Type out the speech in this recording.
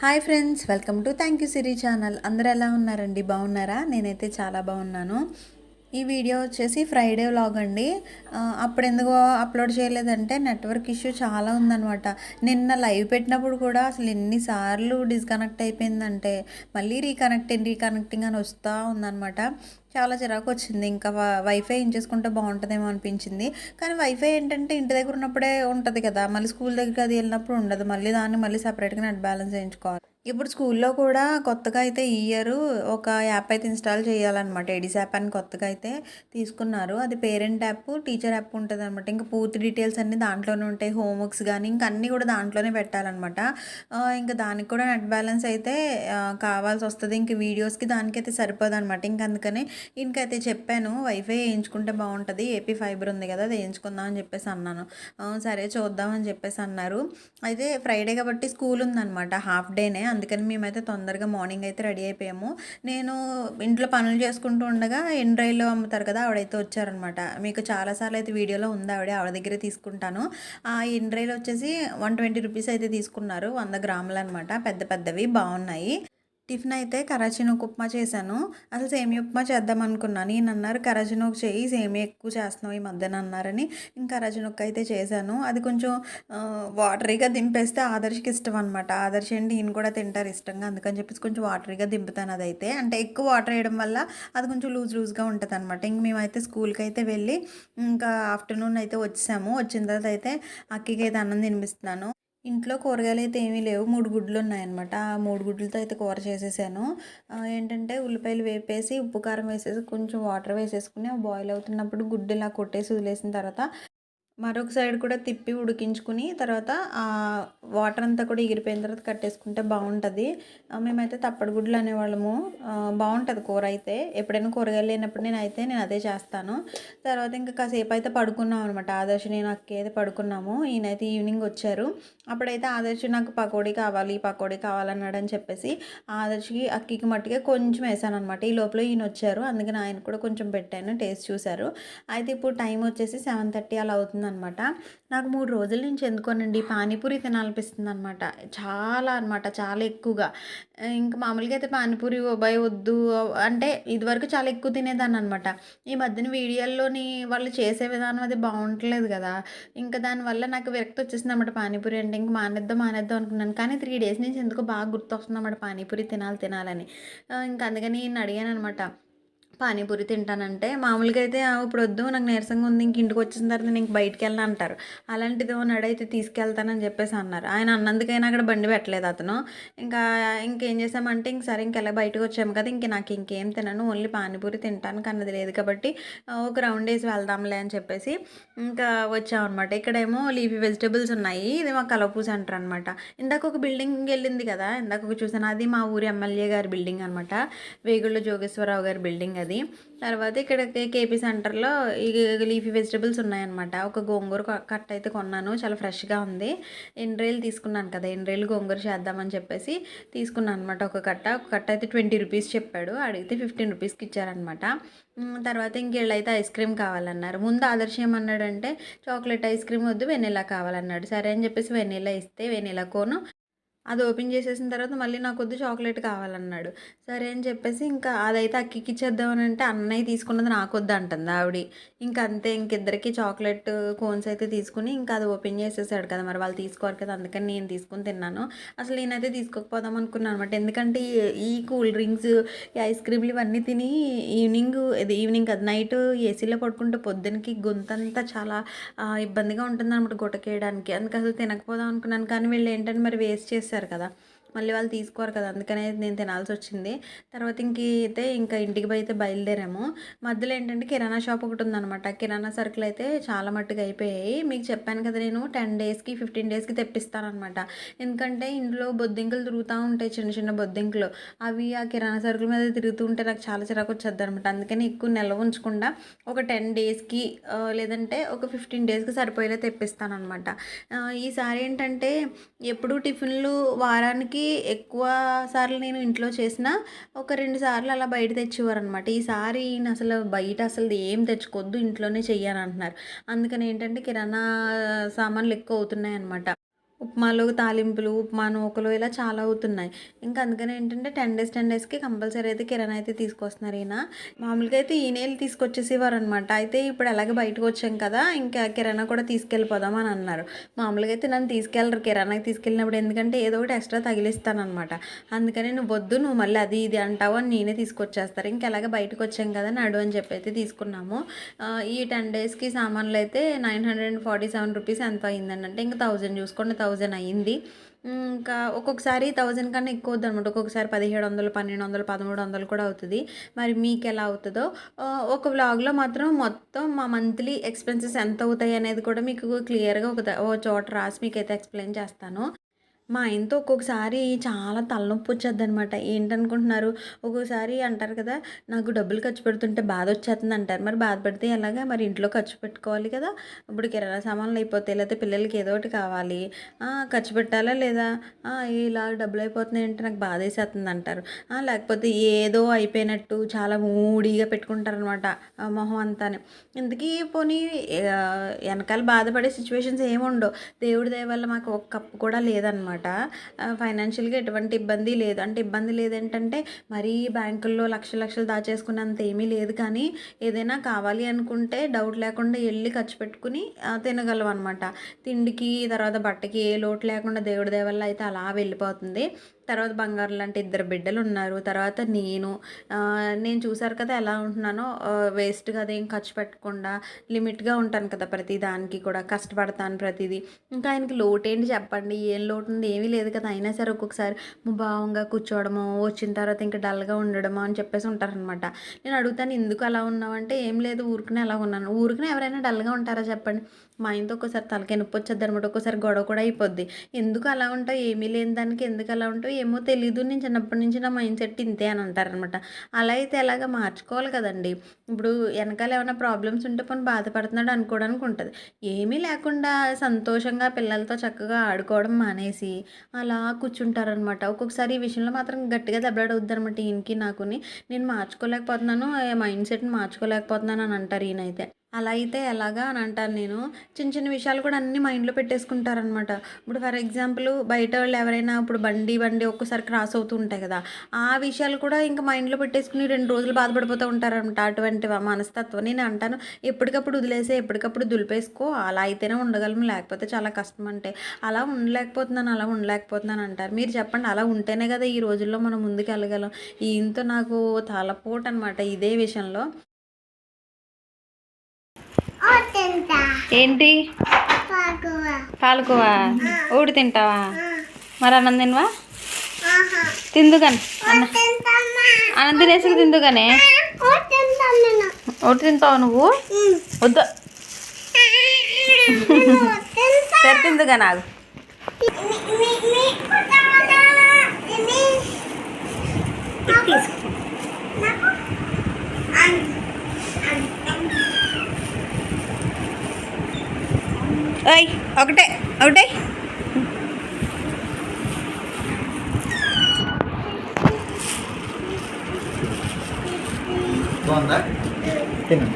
Hi friends welcome to thank you Siri channel. అందరూ ఎలా ఉన్నారండి? బాగున్నారా? నేనైతే చాలా బాగున్నాను. ఈ వీడియో వచ్చేసి ఫ్రైడే వ్లాగ్ అండి. అప్పుడు ఎందుకు అప్లోడ్ చేయలేదంటే నెట్వర్క్ ఇష్యూ చాలా ఉందన్నమాట. నిన్న లైవ్ పెట్టినప్పుడు కూడా అసలు ఎన్నిసార్లు డిస్కనెక్ట్ అయిపోయిందంటే మళ్ళీ రీకనెక్టింగ్ రీకనెక్టింగ్ అని వస్తూ ఉందన్నమాట. చాలా చిరాకు వచ్చింది. ఇంకా వైఫై చేసుకుంటే బాగుంటుందేమో అనిపించింది. కానీ వైఫై ఏంటంటే ఇంటి దగ్గర ఉన్నప్పుడే ఉంటుంది కదా. మళ్ళీ స్కూల్ దగ్గరికి అది వెళ్ళినప్పుడు ఉండదు. మళ్ళీ దాన్ని మళ్ళీ సపరేట్గా నెట్ బ్యాలెన్స్ చేయించుకోవాలి. ఇప్పుడు స్కూల్లో కూడా కొత్తగా అయితే ఈ ఇయర్ ఒక యాప్ అయితే ఇన్స్టాల్ చేయాలన్నమాట. ఎడిస్ యాప్ అని కొత్తగా అయితే తీసుకున్నారు. అది పేరెంట్ యాప్ టీచర్ యాప్ ఉంటుంది అనమాట ఇంకా పూర్తి డీటెయిల్స్ అన్నీ దాంట్లోనే ఉంటాయి. హోంవర్క్స్ కానీ ఇంకా అన్నీ కూడా దాంట్లోనే పెట్టాలన్నమాట. ఇంకా దానికి కూడా నెట్ బ్యాలెన్స్ అయితే కావాల్సి వస్తుంది. ఇంక వీడియోస్కి దానికైతే సరిపోదు అనమాట ఇంక అందుకనే ఇంకైతే చెప్పాను. వైఫై వేయించుకుంటే బాగుంటుంది. ఏపీ ఫైబర్ ఉంది కదా అది వేయించుకుందాం అని చెప్పేసి అన్నాను. సరే చూద్దాం అని చెప్పేసి అన్నారు. అయితే ఫ్రైడే కాబట్టి స్కూల్ ఉందన్నమాట. హాఫ్ డేనే అందుకని మేమైతే తొందరగా మార్నింగ్ అయితే రెడీ అయిపోయాము. నేను ఇంట్లో పనులు చేసుకుంటూ ఉండగా ఎండ్రైలో అమ్ముతారు కదా ఆవిడైతే వచ్చారనమాట. మీకు చాలాసార్లు అయితే వీడియోలో ఉంది ఆవిడ ఆవిడ దగ్గరే తీసుకుంటాను. ఆ ఎండ్రైలు వచ్చేసి వన్ ట్వంటీ రూపీస్ అయితే తీసుకున్నారు వంద గ్రాములు అనమాట పెద్ద పెద్దవి బాగున్నాయి. టిఫిన్ అయితే కరాచీనోక్ ఉప్మా చేశాను. అసలు సేమియా ఉప్మా చేద్దాం అనుకున్నాను ఈయన అన్నారు కరాచీనోక్ చేయి సేమియా ఎక్కువ చేస్తున్నావు ఈ మధ్యన అన్నారని ఇంకా కరాచీనోక్ అయితే చేశాను. అది కొంచెం వాటరీగా దింపేస్తే ఆదర్శకి ఇష్టం అనమాట ఆదర్శ అండి ఈయన కూడా తింటారు ఇష్టంగా. అందుకని చెప్పేసి కొంచెం వాటరీగా దింపుతాను అదైతే. అంటే ఎక్కువ వాటర్ వేయడం వల్ల అది కొంచెం లూజ్ లూజ్గా ఉంటుంది అనమాట ఇంక మేమైతే స్కూల్కి అయితే వెళ్ళి ఇంకా ఆఫ్టర్నూన్ అయితే వచ్చాము. వచ్చిన తర్వాత అయితే అక్కకి అయితే అన్నం తినిపిస్తున్నాను. ఇంట్లో కూరగాయలు అయితే ఏమీ లేవు. మూడు గుడ్లు ఉన్నాయన్నమాట. ఆ మూడు గుడ్లతో అయితే కూర చేసేసాను. ఏంటంటే ఉల్లిపాయలు వేపేసి ఉప్పు కారం వేసేసి కొంచెం వాటర్ వేసేసుకుని బాయిల్ అవుతున్నప్పుడు గుడ్డు ఇలా కొట్టేసి వదిలేసిన తర్వాత మరొక సైడ్ కూడా తిప్పి ఉడికించుకుని తర్వాత ఆ వాటర్ అంతా కూడా ఎగిరిపోయిన తర్వాత కట్టేసుకుంటే బాగుంటుంది. మేమైతే తప్పడు గుడ్లు అనేవాళ్ళము. బాగుంటుంది కూర అయితే. ఎప్పుడైనా కూరగాయలు లేనప్పుడు నేను అయితే నేను అదే చేస్తాను. తర్వాత ఇంకా కాసేపు అయితే పడుకున్నాం అనమాట ఆదర్శ నేను అక్క అయితే పడుకున్నాము. ఈయనైతే ఈవినింగ్ వచ్చారు. అప్పుడైతే ఆదర్శ నాకు పకోడీ కావాలి పకోడీ కావాలన్నాడు అని చెప్పేసి ఆదర్శకి అక్కకి మట్టుగా కొంచెం వేసాను అనమాట ఈ లోపల ఈయన వచ్చారు. అందుకని ఆయన కూడా కొంచెం పెట్టాను టేస్ట్ చూశారు. అయితే ఇప్పుడు టైం వచ్చేసి సెవెన్ థర్టీ అలా అనమాట నాకు మూడు రోజుల నుంచి ఎందుకోనండి పానీపూరి తినాలనిపిస్తుంది అనమాట చాలా అనమాట చాలా ఎక్కువగా. ఇంకా మామూలుగా అయితే పానీపూరి బాయ్ వద్దు అంటే ఇదివరకు చాలా ఎక్కువ తినేదాన్ని అనమాట ఈ మధ్యన వీడియోల్లోని వాళ్ళు చేసే విధానం అది బాగుంటలేదు కదా. ఇంకా దానివల్ల నాకు విరక్తి వచ్చేసింది అనమాట పానీపూరి అంటే. ఇంక మానేద్దాం మానేద్దాం అనుకున్నాను. కానీ త్రీ డేస్ నుంచి ఎందుకో బాగా గుర్తొస్తుంది అన్నమాట పానీపూరి తినాలి తినాలని. ఇంకా అందుకని నేను అడిగాను అనమాట పానీపూరి తింటానంటే మామూలుగా అయితే ఇప్పుడు వద్దు నాకు నీరసంగా ఉంది ఇంక ఇంటికి వచ్చిన తర్వాత నేను ఇంక బయటికి వెళ్ళను అంటారు. అలాంటిది నడైతే తీసుకెళ్తానని చెప్పేసి అన్నారు. ఆయన అన్నందుకైనా అక్కడ బండి పెట్టలేదు అతను. ఇంకా ఇంకేం చేసామంటే ఇంక సరే ఇంకెలా బయటకు వచ్చాము కదా ఇంక నాకు ఇంకేం తినను ఓన్లీ పానీపూరి తింటాను కన్నది లేదు కాబట్టి ఒక రౌండ్ వేసి వెళ్దాంలే అని చెప్పేసి ఇంకా వచ్చామన్నమాట. ఇక్కడేమో లీఫీ వెజిటేబుల్స్ ఉన్నాయి. ఇది మా కలపూ సెంటర్ అనమాట ఇందాక ఒక బిల్డింగ్ వెళ్ళింది కదా ఇందాక ఒక చూసాను అది మా ఊరి ఎమ్మెల్యే గారి బిల్డింగ్ అనమాట వేగుళ్ళ జోగేశ్వరరావు గారి బిల్డింగ్ అది. తర్వాత ఇక్కడ కేపీ సెంటర్లో ఈ లీఫీ వెజిటబుల్స్ ఉన్నాయన్నమాట. ఒక గోంగూర కట్ట అయితే కొన్నాను. చాలా ఫ్రెష్గా ఉంది. ఎండ్రేలు తీసుకున్నాను కదా ఎండ్రేలు గోంగూర చేద్దామని చెప్పేసి తీసుకున్నాను అనమాట ఒక కట్ట. ఒక కట్ట అయితే ట్వంటీ రూపీస్ చెప్పాడు. అడిగితే ఫిఫ్టీన్ రూపీస్కి ఇచ్చారనమాట తర్వాత ఇంకేళ్ళైతే ఐస్ క్రీమ్ కావాలన్నారు. ముందు ఆదర్శం ఏమన్నాడంటే చాక్లెట్ ఐస్ క్రీమ్ వద్దు వెనీలా కావాలన్నాడు. సరే అని చెప్పేసి వెనీలా ఇస్తే వెనీలా కోను. అది ఓపెన్ చేసేసిన తర్వాత మళ్ళీ నాకు వద్దు చాక్లెట్ కావాలన్నాడు. సరే అని చెప్పేసి ఇంకా అదైతే అక్కికి ఇచ్చేద్దామని అంటే అన్నయ్య తీసుకున్నది నాకు వద్దు అంటుంది ఆవిడ. ఇంకా అంతే ఇంకిద్దరికి చాక్లెట్ కోన్స్ అయితే తీసుకుని ఇంకా అది ఓపెన్ చేసేసాడు కదా మరి వాళ్ళు తీసుకోరు కదా అందుకని నేను తీసుకుని తిన్నాను. అసలు నేనైతే తీసుకోకపోదాం అనుకున్నాను అనమాట ఎందుకంటే ఈ- కూల్ డ్రింక్స్ ఈ ఐస్ క్రీమ్లు ఇవన్నీ తిని ఈవినింగ్ ఇది ఈవినింగ్ కదా నైట్ ఏసీలో పడుకుంటే పొద్దునకి గొంతంతా చాలా ఇబ్బందిగా ఉంటుంది అనమాట గుటకేయడానికి. అందుకే అసలు తినకపోదాం అనుకున్నాను. కానీ వీళ్ళు ఏంటంటే మరి వేస్ట్ చేస్తారు కదా మళ్ళీ వాళ్ళు తీసుకోరు కదా అందుకనే నేను తినాల్సి వచ్చింది. తర్వాత ఇంక అయితే ఇంకా ఇంటికి అయితే బయలుదేరాము. మధ్యలో ఏంటంటే కిరాణా షాప్ ఒకటి ఉందన్నమాట. కిరాణా సరుకులు అయితే చాలా మట్టుగా అయిపోయాయి. మీకు చెప్పాను కదా నేను టెన్ డేస్కి ఫిఫ్టీన్ డేస్కి తెప్పిస్తానమాట ఎందుకంటే ఇంట్లో బొద్దింకలు తిరుగుతూ ఉంటాయి చిన్న చిన్న బొద్దింకలు. అవి ఆ కిరాణా సరుకుల మీద తిరుగుతూ ఉంటే నాకు చాలా చిరాకు వచ్చేది అనమాట అందుకని ఎక్కువ నిల్వ ఉంచకుండా ఒక టెన్ డేస్కి లేదంటే ఒక ఫిఫ్టీన్ డేస్కి సరిపోయేలా తెప్పిస్తానమాట ఈసారి ఏంటంటే ఎప్పుడు టిఫిన్లు వారానికి ఎక్కువ సార్లు నేను ఇంట్లో చేసిన ఒక రెండు సార్లు అలా బయట తెచ్చేవారు అనమాట ఈసారి అసలు బయట అసలు ఏం తెచ్చుకోవద్దు ఇంట్లోనే చెయ్యాలంటున్నారు అందుకని ఏంటంటే కిరాణా సామాన్లు ఎక్కువ అవుతున్నాయి అనమాట ఉప్మాలు తాలింపులు ఉప్మా నూకలు ఇలా చాలా అవుతున్నాయి. ఇంకా అందుకని ఏంటంటే టెన్ డేస్ టెన్ డేస్కి కంపల్సరీ అయితే కిరాణా అయితే తీసుకొస్తున్నారు ఈయన. మామూలుగా అయితే ఈయన తీసుకొచ్చేసేవారు అనమాట అయితే ఇప్పుడు అలాగే బయటకు వచ్చాం కదా ఇంకా కిరాణా కూడా తీసుకెళ్ళిపోదాం అని అన్నారు. మామూలుగా అయితే నన్ను తీసుకెళ్ళరు కిరాణాకి తీసుకెళ్ళినప్పుడు ఎందుకంటే ఏదో ఒకటి ఎక్స్ట్రా తగిలిస్తానమాట అందుకని నువ్వు వద్దు నువ్వు మళ్ళీ అది ఇది అంటావు అని నేనే తీసుకొచ్చేస్తారు. ఇంకా అలాగే బయటకు వచ్చాం కదా నడు అని చెప్పి అయితే తీసుకున్నాము ఈ టెన్ డేస్కి సామాన్లు అయితే nine hundred and forty seven rupees ఎంత అయిందండి అంటే ఇంకా థౌజండ్ చూసుకోండి థౌజండ్ అయ్యింది. ఇంకా ఒక్కొక్కసారి థౌజండ్ కన్నా ఎక్కువ అవుతుంది అనమాట ఒక్కొక్కసారి పదిహేడు వందలు పన్నెండు వందలు పదమూడు వందలు కూడా అవుతుంది. మరి మీకు ఎలా అవుతుందో ఒక వ్లాగ్లో మాత్రం మొత్తం మా మంత్లీ ఎక్స్పెన్సెస్ ఎంత అవుతాయి అనేది కూడా మీకు క్లియర్గా ఒక ఓ చోట రాసి మీకైతే ఎక్స్ప్లెయిన్ చేస్తాను. మా ఆయనతో ఒక్కొక్కసారి చాలా తలనొప్పి వచ్చేది అనమాట ఏంటనుకుంటున్నారు? ఒక్కొక్కసారి అంటారు కదా నాకు డబ్బులు ఖర్చు పెడుతుంటే బాధ వచ్చేస్తుంది అంటారు. మరి బాధపడితే ఎలాగా? మరి ఇంట్లో ఖర్చు పెట్టుకోవాలి కదా. ఇప్పుడు కిరాణా సామాన్లు అయిపోతాయి లేకపోతే పిల్లలకి ఏదో ఒకటి కావాలి. ఖర్చు పెట్టాలా లేదా? ఇలా డబ్బులు అయిపోతున్నాయి అంటే నాకు బాధ వేసేస్తుంది అంటారు లేకపోతే ఏదో అయిపోయినట్టు చాలా మూడీగా పెట్టుకుంటారనమాట మొహం అంతానే. ఇంతకీ పోనీ వెనకాల బాధపడే సిచ్యువేషన్స్ ఏముండవు. దేవుడి దయ వల్ల మాకు ఒక కప్పు కూడా లేదనమాట ఫైనాన్షియల్గా ఎటువంటి ఇబ్బంది లేదు. అంటే ఇబ్బంది లేదేంటంటే మరీ బ్యాంకుల్లో లక్ష లక్షలు దాచేసుకున్నంత ఏమీ లేదు. కానీ ఏదైనా కావాలి అనుకుంటే డౌట్ లేకుండా వెళ్ళి ఖర్చు పెట్టుకుని తినగలం అనమాట. తిండికి తర్వాత బట్టకి ఏ లోటు లేకుండా దేవుడి దయ అయితే అలా వెళ్ళిపోతుంది. తర్వాత బంగారం లాంటి ఇద్దరు బిడ్డలు ఉన్నారు. తర్వాత నేను నేను చూసారు కదా ఎలా ఉంటున్నానో వేస్ట్గా అదేం ఖర్చు పెట్టకుండా లిమిట్గా ఉంటాను కదా ప్రతి దానికి కూడా. కష్టపడతాను ప్రతిదీ. ఇంకా ఆయనకి లోటు ఏంటి చెప్పండి? ఏం లోటు ఉంది ఏమీ లేదు కదా. అయినా సరే ఒక్కొక్కసారి భావంగా కూర్చోవడము వచ్చిన తర్వాత ఇంకా డల్గా ఉండడము అని చెప్పేసి ఉంటారనమాట నేను అడుగుతాను ఎందుకు అలా ఉన్నావు? అంటే ఏం లేదు ఊరికనే అలా ఉన్నాను. ఊరికనే ఎవరైనా డల్గా ఉంటారా చెప్పండి. మా ఆయనతో ఒక్కోసారి తలకే నొప్పి వచ్చేది అనమాట. ఒక్కోసారి గొడవ కూడా అయిపోద్ది. ఎందుకు అలా ఉంటావు? ఏమీ లేని దానికి ఎందుకు అలా ఉంటావు? ఏమో తెలీదు. నేను చిన్నప్పటి నుంచి నా మైండ్ సెట్ ఇంతే అని అంటారనమాట అలా అయితే ఎలాగ మార్చుకోవాలి కదండి. ఇప్పుడు వెనకాల ఏమైనా ప్రాబ్లమ్స్ ఉంటే పని బాధపడుతున్నాడు అనుకోవడానికి ఉంటుంది. ఏమీ లేకుండా సంతోషంగా పిల్లలతో చక్కగా ఆడుకోవడం మానేసి అలా కూర్చుంటారనమాట ఒక్కొక్కసారి ఈ విషయంలో మాత్రం గట్టిగా దెబ్బలాడవుద్ది అనమాట ఈయనకి నాకుని. నేను మార్చుకోలేకపోతున్నాను మైండ్ సెట్ని మార్చుకోలేకపోతున్నాను అని అంటారు ఈయనైతే. అలా అయితే ఎలాగా అని అంటాను నేను. చిన్న చిన్న విషయాలు కూడా అన్ని మైండ్లో పెట్టేసుకుంటారనమాట ఇప్పుడు ఫర్ ఎగ్జాంపుల్ బయట వాళ్ళు ఎవరైనా ఇప్పుడు బండి బండి ఒక్కసారి క్రాస్ అవుతూ ఉంటాయి కదా ఆ విషయాలు కూడా ఇంకా మైండ్లో పెట్టేసుకుని రెండు రోజులు బాధపడిపోతూ ఉంటారనమాట అటువంటి మనస్తత్వం. నేను అంటాను ఎప్పటికప్పుడు వదిలేసే ఎప్పటికప్పుడు దులిపేసుకో. అలా అయితేనే ఉండగలం లేకపోతే చాలా కష్టం అంటే. అలా ఉండలేకపోతున్నాను అలా ఉండలేకపోతున్నాను అంటారు. మీరు చెప్పండి అలా ఉంటేనే కదా ఈ రోజుల్లో మనం ముందుకు వెళ్ళగలం ఈయనతో నాకు తలపోటు అనమాట ఇదే విషయంలో. ఏంటి? పాలకోవా? ఊడి తింటావా? మరి అన్నం తినవా? తిందుగాని. అన్న. అన్నం తినేసి తిందుగానే? ఒకటి తింటావా నువ్వు? వద్దు. సరే తిందుగా నాకు ఓయ్ ఒకటే ఒకటే బాగుందా తిను